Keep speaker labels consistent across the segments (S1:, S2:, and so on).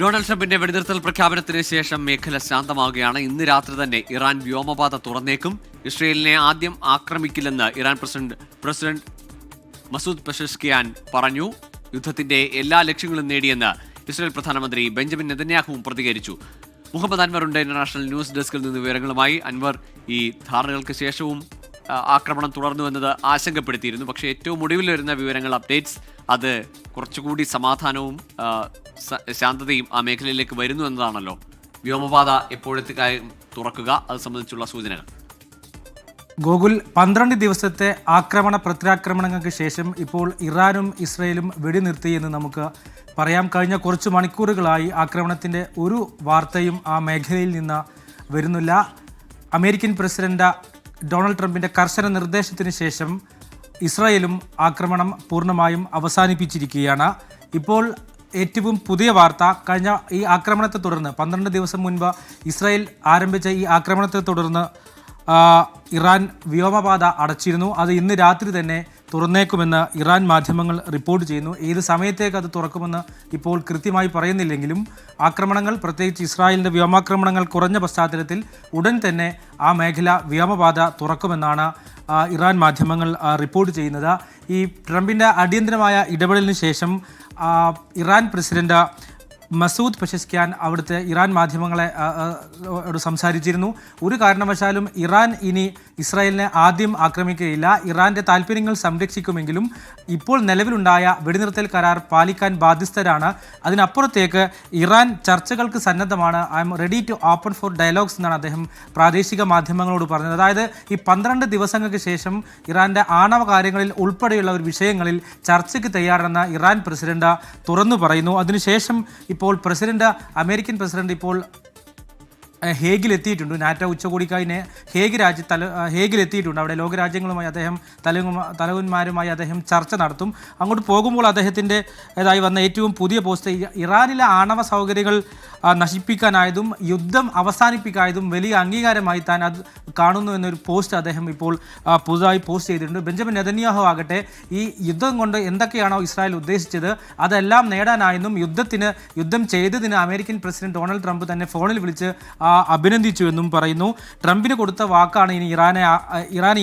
S1: Donald ട്രംപിന്റെ വെടിനിർത്തൽ പ്രഖ്യാപനത്തിന് ശേഷം മേഖല ശാന്തമാവുകയാണ്. ഇന്ന് രാത്രി തന്നെ ഇറാൻ വ്യോമപാത തുറന്നേക്കും. ഇസ്രയേലിനെ ആദ്യം ആക്രമിക്കില്ലെന്ന് Iran president president Masoud Pezeshkian പറഞ്ഞു. യുദ്ധത്തിന്റെ എല്ലാ ലക്ഷ്യങ്ങളും നേടിയെന്ന് ഇസ്രയേൽ പ്രധാനമന്ത്രി ബെഞ്ചമിൻ നെതന്യാഹുവും പ്രതികരിച്ചു. മുഹമ്മദ് അൻവർ ഉണ്ട് ഇന്റർനാഷണൽ ന്യൂസ് ഡെസ്കിൽ നിന്ന് വിവരങ്ങളുമായി അൻവർ ഈ ധാരണകൾക്ക് ശേഷവും ആക്രമണം തുടർന്നു എന്നത് ആശങ്കപ്പെടുത്തിയിരുന്നു. പക്ഷേ ഏറ്റവും ഒടുവിൽ വരുന്ന വിവരങ്ങൾ അപ്ഡേറ്റ്സ് അത് കുറച്ചുകൂടി സമാധാനവും ശാന്തതയും ആ മേഖലയിലേക്ക് വരുന്നു എന്നതാണല്ലോ. വ്യോമപാത എപ്പോഴത്തേക്കായും തുറക്കുക അത് സംബന്ധിച്ചുള്ള സൂചനകൾ.
S2: ഗോകുൽ പന്ത്രണ്ട് ദിവസത്തെ ആക്രമണ പ്രത്യാക്രമണങ്ങൾക്ക് ശേഷം ഇപ്പോൾ ഇറാനും ഇസ്രയേലും വെടിനിർത്തി എന്ന് നമുക്ക് പറയാം. കഴിഞ്ഞ കുറച്ച് മണിക്കൂറുകളായി ആക്രമണത്തിന്റെ ഒരു വാർത്തയും ആ മേഖലയിൽ നിന്ന് വരുന്നില്ല. അമേരിക്കൻ പ്രസിഡന്റ് ഡൊണാൾഡ് ട്രംപിന്റെ കർശന നിർദ്ദേശത്തിന് ശേഷം ഇസ്രായേലും ആക്രമണം പൂർണമായും അവസാനിപ്പിച്ചിരിക്കുകയാണ്. ഇപ്പോൾ ഏറ്റവും പുതിയ വാർത്ത കഴിഞ്ഞ ഈ ആക്രമണത്തെ തുടർന്ന് പന്ത്രണ്ട് ദിവസം മുൻപ് ഇസ്രായേൽ ആരംഭിച്ച ഈ ആക്രമണത്തെ തുടർന്ന് ഇറാൻ വ്യോമപാത അടച്ചിരുന്നു. അത് ഇന്ന് രാത്രി തന്നെ തുറന്നേക്കുമെന്ന് ഇറാൻ മാധ്യമങ്ങൾ റിപ്പോർട്ട് ചെയ്യുന്നു. ഏത് സമയത്തേക്ക് അത് തുറക്കുമെന്ന് ഇപ്പോൾ കൃത്യമായി പറയുന്നില്ലെങ്കിലും ആക്രമണങ്ങൾ പ്രത്യേകിച്ച് ഇസ്രായേലിന്റെ വ്യോമാക്രമണങ്ങൾ കുറഞ്ഞ പശ്ചാത്തലത്തിൽ ഉടൻ തന്നെ ആ മേഖല വ്യോമപാത തുറക്കുമെന്നാണ് ഇറാൻ മാധ്യമങ്ങൾ റിപ്പോർട്ട് ചെയ്യുന്നത്. ഈ ട്രംപിന്റെ അടിയന്തരമായ ഇടപെടലിന് ശേഷം ഇറാൻ പ്രസിഡന്റ് മസൂദ് പഷസ്ക്യാൻ അവിടുത്തെ ഇറാൻ മാധ്യമങ്ങളെ സംസാരിച്ചിരുന്നു. ഒരു കാരണവശാലും ഇറാൻ ഇനി ഇസ്രായേലിനെ ആദ്യം ആക്രമിക്കുകയില്ല. ഇറാന്റെ താല്പര്യങ്ങൾ സംരക്ഷിക്കുമെങ്കിലും ഇപ്പോൾ നിലവിലുണ്ടായ വെടിനിർത്തൽ കരാർ പാലിക്കാൻ ബാധ്യസ്ഥരാണ്. അതിനപ്പുറത്തേക്ക് ഇറാൻ ചർച്ചകൾക്ക് സന്നദ്ധമാണ്. I'm ready to open for dialogues എന്നാണ് അദ്ദേഹം പ്രാദേശിക മാധ്യമങ്ങളോട് പറഞ്ഞത്. അതായത് ഈ പന്ത്രണ്ട് ദിവസങ്ങൾക്ക് ശേഷം ഇറാന്റെ ആണവ കാര്യങ്ങളിൽ ഉൾപ്പെടെയുള്ള ഒരു വിഷയങ്ങളിൽ ചർച്ചയ്ക്ക് തയ്യാറെന്ന് ഇറാൻ പ്രസിഡന്റ് തുറന്നു പറയുന്നു. അതിനുശേഷം ഇപ്പോൾ പ്രസിഡന്റ് അമേരിക്കൻ പ്രസിഡന്റ് ഇപ്പോൾ ഹേഗിൽ എത്തിയിട്ടുണ്ട് നാറ്റ ഉച്ചകോടിക്കായി ഹേഗ് രാജ്യ തല ഹേഗിൽ എത്തിയിട്ടുണ്ട് അവിടെ ലോകരാജ്യങ്ങളുമായി അദ്ദേഹം തലവന്മാ തലവന്മാരുമായി അദ്ദേഹം ചർച്ച നടത്തും. അങ്ങോട്ട് പോകുമ്പോൾ അദ്ദേഹത്തിന്റെ ഇതായി വന്ന ഏറ്റവും പുതിയ പോസ്റ്റ് ഇറാനിലെ ആണവ സൗകര്യങ്ങൾ നശിപ്പിക്കാനായതും യുദ്ധം അവസാനിപ്പിക്കായതും വലിയ അംഗീകാരമായി താൻ അത് കാണുന്നു എന്നൊരു പോസ്റ്റ് അദ്ദേഹം ഇപ്പോൾ പുതുതായി പോസ്റ്റ് ചെയ്തിട്ടുണ്ട്. ബെഞ്ചമിൻ നെതന്യാഹു ആകട്ടെ ഈ യുദ്ധം കൊണ്ട് എന്തൊക്കെയാണോ ഇസ്രായേൽ ഉദ്ദേശിച്ചത് അതെല്ലാം നേടാനായെന്നും യുദ്ധത്തിന് യുദ്ധം ചെയ്തതിന് അമേരിക്കൻ പ്രസിഡന്റ് ഡൊണാൾഡ് ട്രംപ് തന്നെ ഫോണിൽ വിളിച്ച് അഭിനന്ദിച്ചു എന്നും പറയുന്നു. ട്രംപിന് കൊടുത്ത വാക്കാണ് ഇനി ഇറാനെ ആ,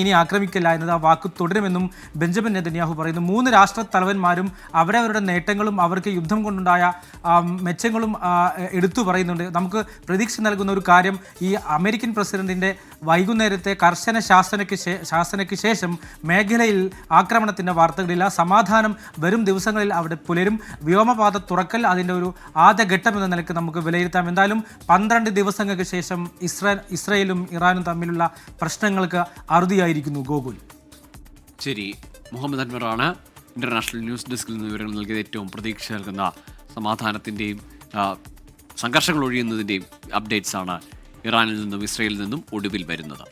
S2: ഇനി ആക്രമിക്കില്ല എന്നത് ആ വാക്ക് തുടരുമെന്നും ബെഞ്ചമിൻ നെതന്യാഹു പറയുന്നു. മൂന്ന് രാഷ്ട്ര തലവന്മാരും അവരവരുടെ നേട്ടങ്ങളും അവർക്ക് യുദ്ധം കൊണ്ടുണ്ടായ മെച്ചങ്ങളും എടുത്തു പറയുന്നുണ്ട്. നമുക്ക് പ്രതീക്ഷ നൽകുന്ന ഒരു കാര്യം ഈ അമേരിക്കൻ പ്രസിഡന്റിന്റെ വൈകുന്നേരത്തെ കർശന ശാസനയ്ക്ക് ശാസനയ്ക്ക് ശേഷം മേഖലയിൽ ആക്രമണത്തിന്റെ വാർത്തകളില്ല സമാധാനം വരും ദിവസങ്ങളിൽ അവിടെ പുലരും. വ്യോമപാത തുറക്കൽ അതിന്റെ ഒരു ആദ്യ ഘട്ടം എന്ന നിലയ്ക്ക് നമുക്ക് വിലയിരുത്താം. എന്തായാലും പന്ത്രണ്ട് ദിവസങ്ങൾക്ക് ശേഷം ഇസ്രായേൽ ഇസ്രയേലും ഇറാനും തമ്മിലുള്ള പ്രശ്നങ്ങൾക്ക് അറുതിയായിരിക്കുന്നു ഗോകുൽ.
S1: ശരി മുഹമ്മദ് അൻവറാണ് ഇന്റർനാഷണൽ ന്യൂസ് ഡെസ്കിൽ നിന്ന് വിവരങ്ങൾ നൽകിയത്. ഏറ്റവും പ്രതീക്ഷ നൽകുന്ന സമാധാനത്തിന്റെയും സംഘർഷങ്ങൾ ഒഴിയുന്നതിന്റെയും അപ്ഡേറ്റ്സ് ആണ് ഇറാനിൽ നിന്നും ഇസ്രയേലിൽ നിന്നും ഒടുവിൽ വരുന്നത്.